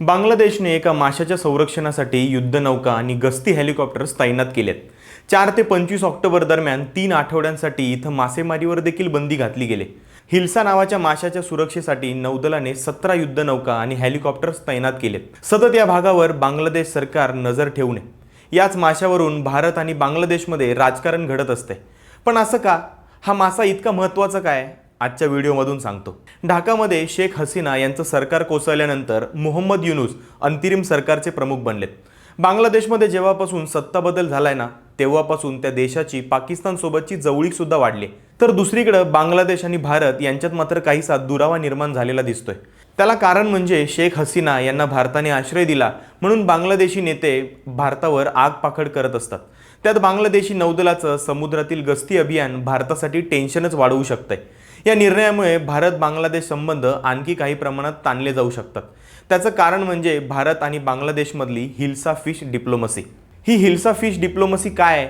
बांगलादेशने एका माशाच्या संरक्षणासाठी युद्धनौका आणि गस्ती हेलिकॉप्टर्स तैनात केलेत. चार ते पंचवीस ऑक्टोबर दरम्यान तीन आठवड्यांसाठी इथं मासेमारीवर देखील बंदी घातली गेली. हिल्सा नावाच्या माशाच्या सुरक्षेसाठी नौदलाने सतरा युद्धनौका आणि हेलिकॉप्टर्स तैनात केलेत. सतत या भागावर बांगलादेश सरकार नजर ठेवून नये याच माशावरून भारत आणि बांगलादेशमध्ये राजकारण घडत असते. पण असं का? हा मासा इतका महत्त्वाचा काय? आजच्या व्हिडिओमधून सांगतो. ढाकामध्ये शेख हसीना यांचं सरकार कोसळल्यानंतर मोहम्मद युनुस अंतरिम सरकारचे प्रमुख बनलेत. बांगलादेशमध्ये जेव्हापासून सत्ता बदल झालाय ना तेव्हापासून त्या देशाची पाकिस्तानसोबतची जवळीकसुद्धा वाढली. तर दुसरीकडं बांगलादेश आणि भारत यांच्यात मात्र काहीसा दुरावा निर्माण झालेला दिसतोय. त्याला कारण म्हणजे शेख हसीना यांना भारताने आश्रय दिला म्हणून बांगलादेशी नेते भारतावर आग पाखड करत असतात. त्यात बांगलादेशी नौदलाचं समुद्रातील गस्ती अभियान भारतासाठी टेन्शनच वाढवू शकतंय. या निर्णयामुळे भारत बांगलादेश संबंध आणखी काही प्रमाणात ताणले जाऊ शकतात. त्याचं कारण म्हणजे भारत आणि बांगलादेशमधली हिल्सा फिश डिप्लोमसी. ही हिल्सा फिश डिप्लोमसी काय? आहे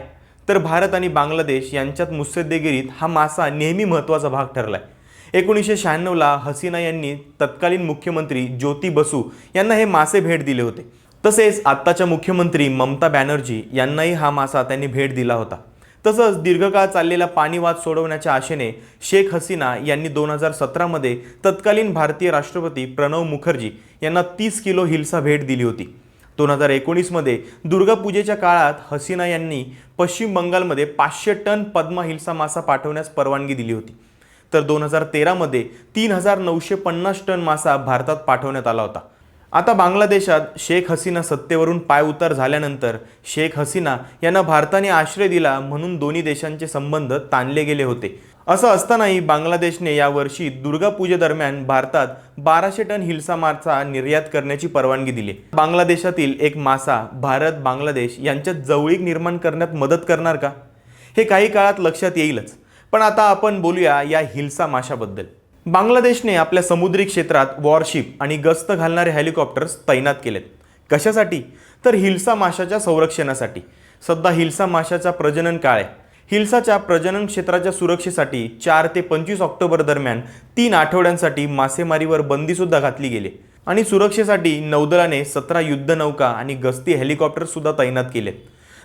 तर भारत आणि बांगलादेश यांच्यात मुत्सद्देगिरीत हा मासा नेहमी महत्त्वाचा भाग ठरला आहे एकोणीसशे शहाण्णवला हसीना यांनी तत्कालीन मुख्यमंत्री ज्योती बसू यांना हे मासे भेट दिले होते. तसेच आत्ताच्या मुख्यमंत्री ममता बॅनर्जी यांनाही हा मासा त्यांनी भेट दिला होता. तसंच दीर्घकाळ चाललेला पाणीवाद सोडवण्याच्या आशेने शेख हसीना यांनी दोन हजार सतरामध्ये तत्कालीन भारतीय राष्ट्रपती प्रणव मुखर्जी यांना तीस किलो हिल्सा भेट दिली होती. दोन हजार एकोणीसमध्ये दुर्गापूजेच्या काळात हसीना यांनी पश्चिम बंगालमध्ये पाचशे टन पद्मा हिल्सा मासा पाठवण्यास परवानगी दिली होती. तर दोन हजार तेरामध्ये तीन हजार नऊशे पन्नास टन मासा भारतात पाठवण्यात आला होता. आता बांगलादेशात शेख हसीना सत्तेवरून पायउतार झाल्यानंतर शेख हसीना यांना भारताने आश्रय दिला म्हणून दोन्ही देशांचे संबंध ताणले गेले होते. असं असतानाही बांगलादेशने यावर्षी दुर्गापूजेदरम्यान भारतात बाराशे टन हिल्सा मासा निर्यात करण्याची परवानगी दिली. बांगलादेशातील एक मासा भारत बांगलादेश यांच्यात जवळीक निर्माण करण्यात मदत करणार का? हे काही काळात लक्षात येईलच. पण आता आपण बोलूया या हिल्सा माशाबद्दल. बांगलादेशने आपल्या समुद्री क्षेत्रात वॉरशिप आणि गस्त घालणारे हेलिकॉप्टर्स तैनात केलेत. कशासाठी? तर हिल्सा माशाच्या संरक्षणासाठी. सध्या हिल्सा माशाचा प्रजनन काळ आहे. हिल्साच्या प्रजनन क्षेत्राच्या सुरक्षेसाठी चार ते पंचवीस ऑक्टोबर दरम्यान तीन आठवड्यांसाठी मासेमारीवर बंदीसुद्धा घातली गेली. आणि सुरक्षेसाठी नौदलाने सतरा युद्धनौका आणि गस्ती हेलिकॉप्टरसुद्धा तैनात केलेत.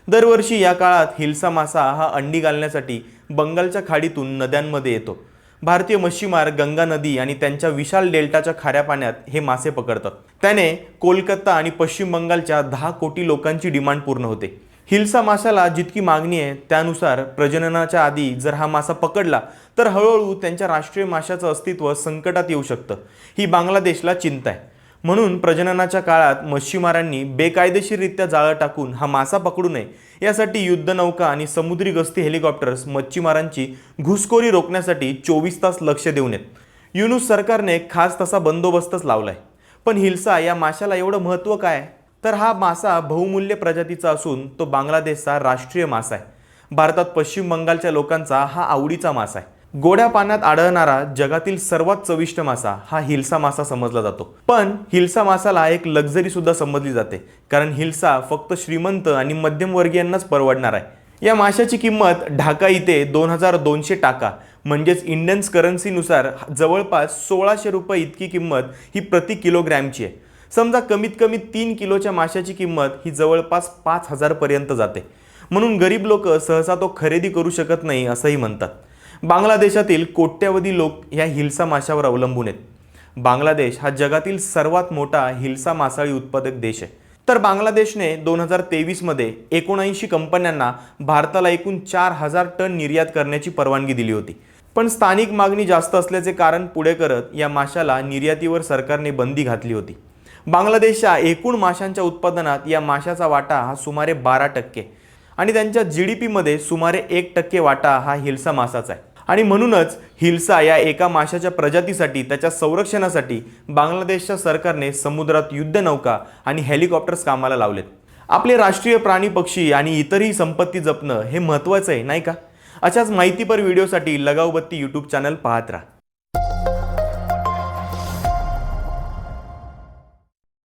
दरवर्षी या काळात हिल्सा मासा हा अंडी घालण्यासाठी बंगालच्या खाडीतून नद्यांमध्ये येतो. भारतीय मच्छीमार गंगा नदी आणि त्यांच्या विशाल डेल्टाच्या खाऱ्या पाण्यात हे मासे पकडतात. त्याने कोलकाता आणि पश्चिम बंगालच्या दहा कोटी लोकांची डिमांड पूर्ण होते. हिल्सा माशाला जितकी मागणी आहे त्यानुसार प्रजननाच्या आधी जर हा मासा पकडला तर हळूहळू त्यांच्या राष्ट्रीय माशाचं अस्तित्व संकटात येऊ शकतं. ही बांगलादेशला चिंता आहे. म्हणून प्रजननाच्या काळात मच्छीमारांनी बेकायदेशीररित्या जाळं टाकून हा मासा पकडू नये. यासाठी युद्धनौका आणि समुद्री गस्ती हेलिकॉप्टर्स मच्छीमारांची घुसखोरी रोखण्यासाठी चोवीस तास लक्ष देऊन येत. युनुस सरकारने खास तसा बंदोबस्तच लावलाय. पण हिल्सा या माशाला एवढं महत्त्व काय? तर हा मासा बहुमूल्य प्रजातीचा असून तो बांगलादेशचा राष्ट्रीय मासा आहे. भारतात पश्चिम बंगालच्या लोकांचा हा आवडीचा मासा आहे. गोड्या पाण्यात आढळणारा जगातील सर्वात चविष्ट मासा हा हिल्सा मासा समजला जातो. पण हिल्सा मासाला एक लक्झरी सुद्धा समजली जाते. कारण हिल्सा फक्त श्रीमंत आणि मध्यमवर्गीयांनाच परवडणार आहे. या माशाची किंमत ढाका इथे दोन हजार दोनशे टाका. म्हणजेच इंडियन्स करन्सीनुसार जवळपास सोळाशे रुपये इतकी किंमत ही प्रति किलोग्रॅमची आहे. समजा कमीत कमी तीन किलोच्या माशाची किंमत ही जवळपास पाच हजारपर्यंत जाते. म्हणून गरीब लोक सहसा तो खरेदी करू शकत नाही असंही म्हणतात. बांगलादेशातील कोट्यवधी लोक ह्या हिल्सा माशावर अवलंबून आहेत. बांगलादेश हा जगातील सर्वात मोठा हिल्सा मासाळी उत्पादक देश आहे. तर बांगलादेशने दोन हजार तेवीसमध्ये एकोणऐंशी कंपन्यांना भारताला एकूण चार हजार टन निर्यात करण्याची परवानगी दिली होती. पण स्थानिक मागणी जास्त असल्याचे कारण पुढे करत या माशाला निर्यातीवर सरकारने बंदी घातली होती. बांगलादेशच्या एकूण माशांच्या उत्पादनात या माशाचा वाटा हा सुमारे बारा टक्के आणि त्यांच्या जी डी पीमध्ये सुमारे एक टक्के वाटा हा हिल्सा मासाचा आहे. आणि म्हणूनच हिल्सा या एका माशाच्या प्रजातीसाठी त्याच्या संरक्षणासाठी बांगलादेशच्या सरकारने समुद्रात युद्धनौका आणि हेलिकॉप्टर्स कामाला लावलेत. आपले राष्ट्रीय प्राणी पक्षी आणि इतरही संपत्ती जपणं हे महत्त्वाचं आहे नाही का? अशाच माहितीपर व्हिडिओसाठी लगावबत्ती यूट्यूब चॅनल पाहत राहा.